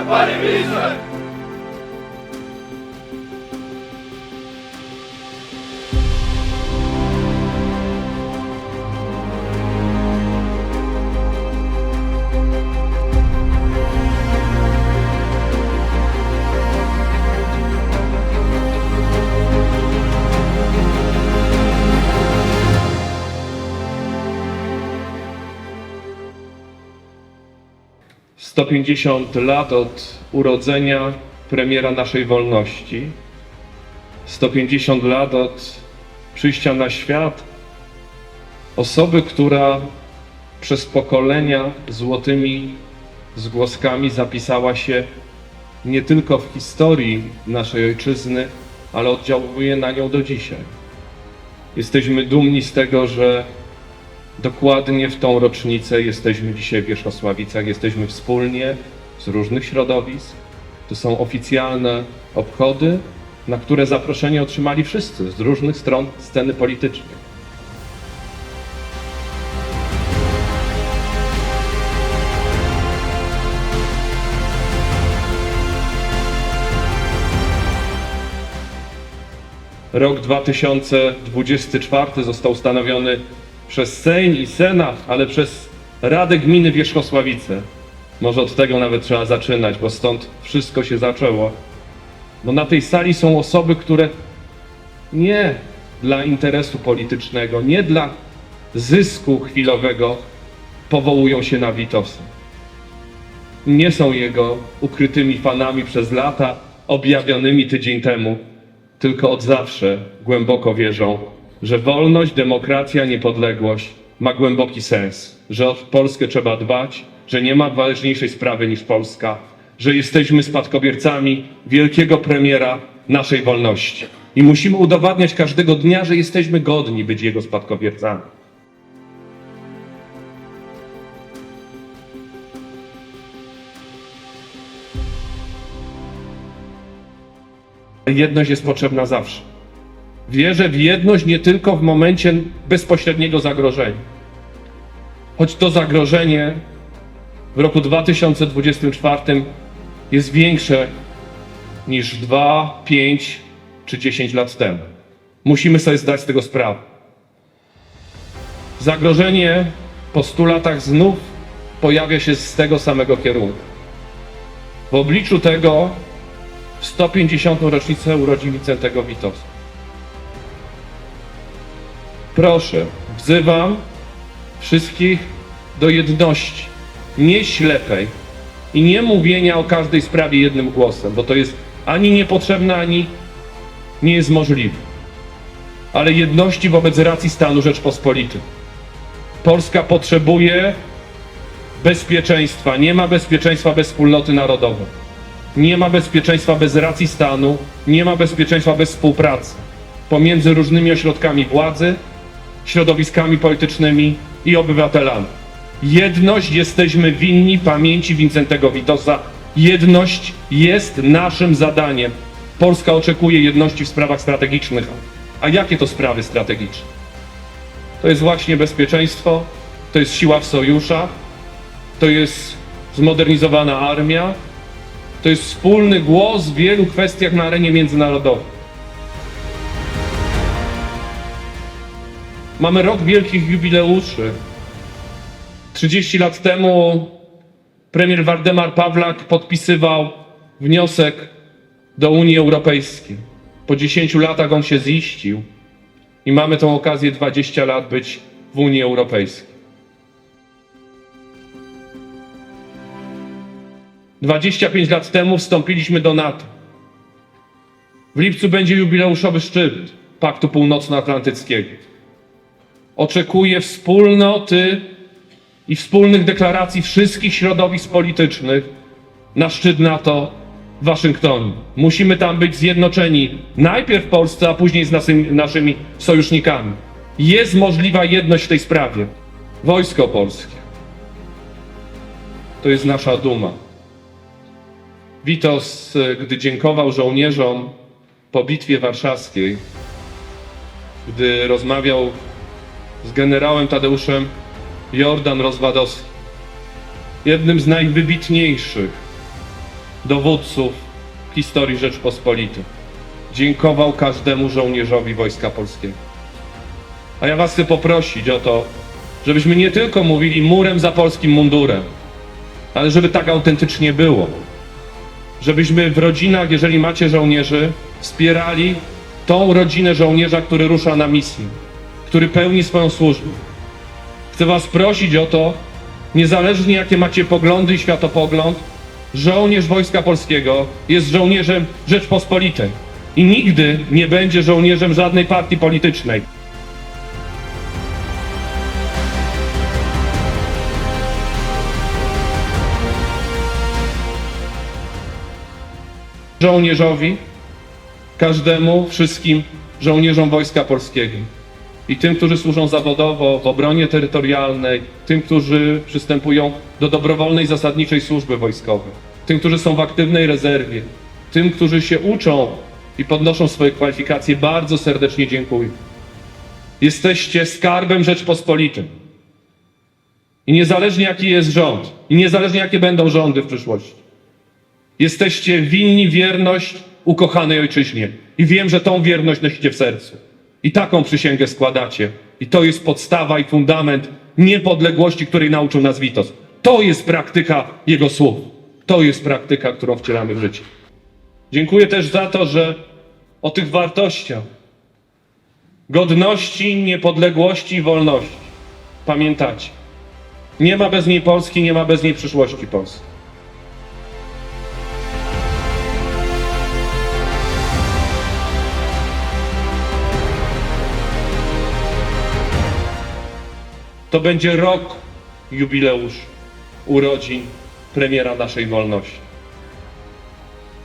Wisdom, Body Wisdom. 150 lat od urodzenia premiera naszej wolności, 150 lat od przyjścia na świat osoby, która przez pokolenia złotymi zgłoskami zapisała się nie tylko w historii naszej ojczyzny, ale oddziałuje na nią do dzisiaj. Jesteśmy dumni z tego, że Dokładnie w tą rocznicę jesteśmy dzisiaj w Wierzchosławicach, jesteśmy wspólnie z różnych środowisk. To są oficjalne obchody, na które zaproszenie otrzymali wszyscy z różnych stron sceny politycznej. Rok 2024 został ustanowiony przez Sejm i Senat, ale przez Radę Gminy Wierzchosławice. Może od tego nawet trzeba zaczynać, bo stąd wszystko się zaczęło. Bo na tej sali są osoby, które nie dla interesu politycznego, nie dla zysku chwilowego powołują się na Witosa. Nie są jego ukrytymi fanami przez lata, objawionymi tydzień temu, tylko od zawsze głęboko wierzą, że wolność, demokracja, niepodległość ma głęboki sens, że o Polskę trzeba dbać, że nie ma ważniejszej sprawy niż Polska, że jesteśmy spadkobiercami wielkiego premiera naszej wolności. I musimy udowadniać każdego dnia, że jesteśmy godni być jego spadkobiercami. Jedność jest potrzebna zawsze. Wierzę w jedność nie tylko w momencie bezpośredniego zagrożenia. Choć to zagrożenie w roku 2024 jest większe niż 2, 5 czy 10 lat temu. Musimy sobie zdać z tego sprawę. Zagrożenie po 100 latach znów pojawia się z tego samego kierunku. W obliczu tego w 150. rocznicę urodzin Wicentego Witosa. Proszę, wzywam wszystkich do jedności, nie ślepej i nie mówienia o każdej sprawie jednym głosem, bo to jest ani niepotrzebne, ani nie jest możliwe. Ale jedności wobec racji stanu Rzeczpospolitej. Polska potrzebuje bezpieczeństwa. Nie ma bezpieczeństwa bez wspólnoty narodowej. Nie ma bezpieczeństwa bez racji stanu. Nie ma bezpieczeństwa bez współpracy pomiędzy różnymi ośrodkami władzy, środowiskami politycznymi i obywatelami. Jedność jesteśmy winni pamięci Wincentego Witosa. Jedność jest naszym zadaniem. Polska oczekuje jedności w sprawach strategicznych. A jakie to sprawy strategiczne? To jest właśnie bezpieczeństwo, to jest siła w sojuszach, to jest zmodernizowana armia, to jest wspólny głos w wielu kwestiach na arenie międzynarodowej. Mamy rok wielkich jubileuszy. 30 lat temu premier Waldemar Pawlak podpisywał wniosek do Unii Europejskiej. Po 10 latach on się ziścił i mamy tą okazję 20 lat być w Unii Europejskiej. 25 lat temu wstąpiliśmy do NATO. W lipcu będzie jubileuszowy szczyt Paktu Północnoatlantyckiego oczekuje wspólnoty i wspólnych deklaracji wszystkich środowisk politycznych na szczyt NATO w Waszyngtonie. Musimy tam być zjednoczeni najpierw w Polsce, a później z naszymi, sojusznikami. Jest możliwa jedność w tej sprawie. Wojsko polskie to jest nasza duma. Witos, gdy dziękował żołnierzom po bitwie warszawskiej, gdy rozmawiał z generałem Tadeuszem Jordan Rozwadowskim, jednym z najwybitniejszych dowódców w historii Rzeczpospolitej. Dziękował każdemu żołnierzowi Wojska Polskiego. A ja was chcę poprosić o to, żebyśmy nie tylko mówili murem za polskim mundurem, ale żeby tak autentycznie było. Żebyśmy w rodzinach, jeżeli macie żołnierzy, wspierali tą rodzinę żołnierza, który rusza na misję, który pełni swoją służbę. Chcę Was prosić o to, niezależnie jakie macie poglądy i światopogląd, żołnierz Wojska Polskiego jest żołnierzem Rzeczpospolitej i nigdy nie będzie żołnierzem żadnej partii politycznej. żołnierzowi, każdemu, wszystkim żołnierzom Wojska Polskiego. I tym, którzy służą zawodowo w obronie terytorialnej, tym, którzy przystępują do dobrowolnej zasadniczej służby wojskowej, tym, którzy są w aktywnej rezerwie, tym, którzy się uczą i podnoszą swoje kwalifikacje, bardzo serdecznie dziękuję. Jesteście skarbem Rzeczpospolitym. I niezależnie jaki jest rząd, i niezależnie jakie będą rządy w przyszłości, Jesteście winni wierność ukochanej ojczyźnie. I wiem, że tą wierność nosicie w sercu. I taką przysięgę składacie. I to jest podstawa i fundament niepodległości, której nauczył nas Witos. To jest praktyka Jego słów. To jest praktyka, którą wcielamy w życie. Dziękuję też za to, że o tych wartościach godności, niepodległości i wolności pamiętacie. Nie ma bez niej Polski, nie ma bez niej przyszłości Polski. To będzie rok jubileusz urodzin premiera naszej wolności.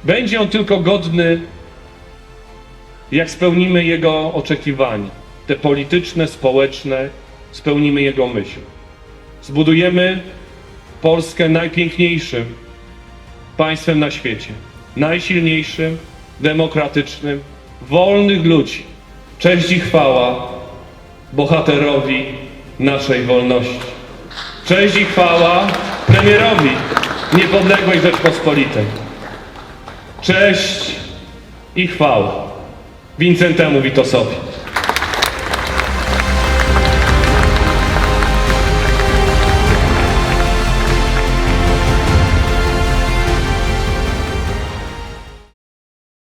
Będzie on tylko godny, jak spełnimy jego oczekiwania, te polityczne, społeczne, spełnimy jego myśl. Zbudujemy Polskę najpiękniejszym państwem na świecie, najsilniejszym, demokratycznym, wolnych ludzi. Cześć i chwała bohaterowi naszej wolności. Cześć i chwała premierowi niepodległej Rzeczpospolitej. Cześć i chwała Wincentemu Witosowi.